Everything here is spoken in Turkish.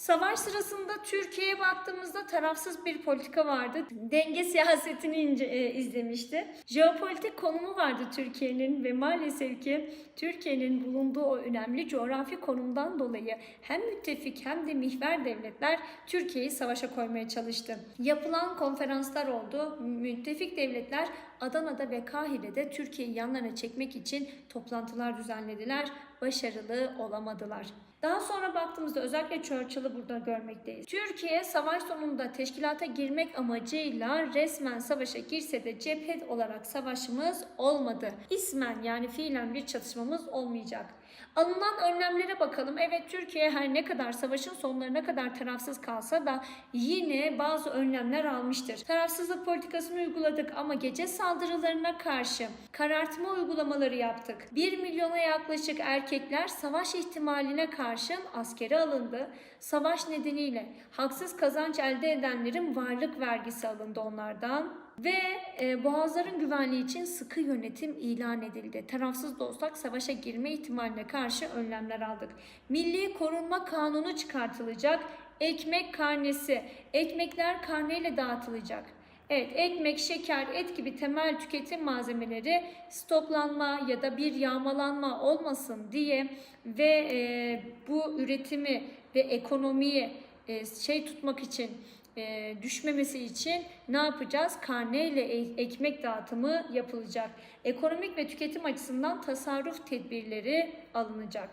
Savaş sırasında Türkiye'ye baktığımızda tarafsız bir politika vardı. Denge siyasetini ince, e, izlemişti. Jeopolitik konumu vardı Türkiye'nin ve maalesef ki Türkiye'nin bulunduğu o önemli coğrafi konumdan dolayı hem müttefik hem de mihver devletler Türkiye'yi savaşa koymaya çalıştı. Yapılan konferanslar oldu. Müttefik devletler Adana'da ve Kahire'de Türkiye'yi yanlarına çekmek için toplantılar düzenlediler. Başarılı olamadılar. Daha sonra baktığımızda özellikle Churchill'ı burada görmekteyiz. Türkiye savaş sonunda teşkilata girmek amacıyla resmen savaşa girse de cephe olarak savaşımız olmadı. İsmen yani fiilen bir çatışmamız olmayacak. Alınan önlemlere bakalım. Evet Türkiye her ne kadar savaşın sonlarına kadar tarafsız kalsa da yine bazı önlemler almıştır. Tarafsızlık politikasını uyguladık ama gece saldırılarına karşı karartma uygulamaları yaptık. 1 milyona yaklaşık erkekler savaş ihtimaline karşın askere alındı. Savaş nedeniyle haksız kazanç elde edenlerin varlık vergisi alındı onlardan. Ve e, boğazların güvenliği için sıkı yönetim ilan edildi. Tarafsız da savaşa girme ihtimaline karşı önlemler aldık. Milli Korunma Kanunu çıkartılacak. Ekmek karnesi. Ekmekler karneyle dağıtılacak. Evet, ekmek, şeker, et gibi temel tüketim malzemeleri stoklanma ya da bir yağmalanma olmasın diye ve e, bu üretimi ve ekonomiyi e, şey tutmak için e, düşmemesi için ne yapacağız? Karneyle e- ekmek dağıtımı yapılacak. Ekonomik ve tüketim açısından tasarruf tedbirleri alınacak.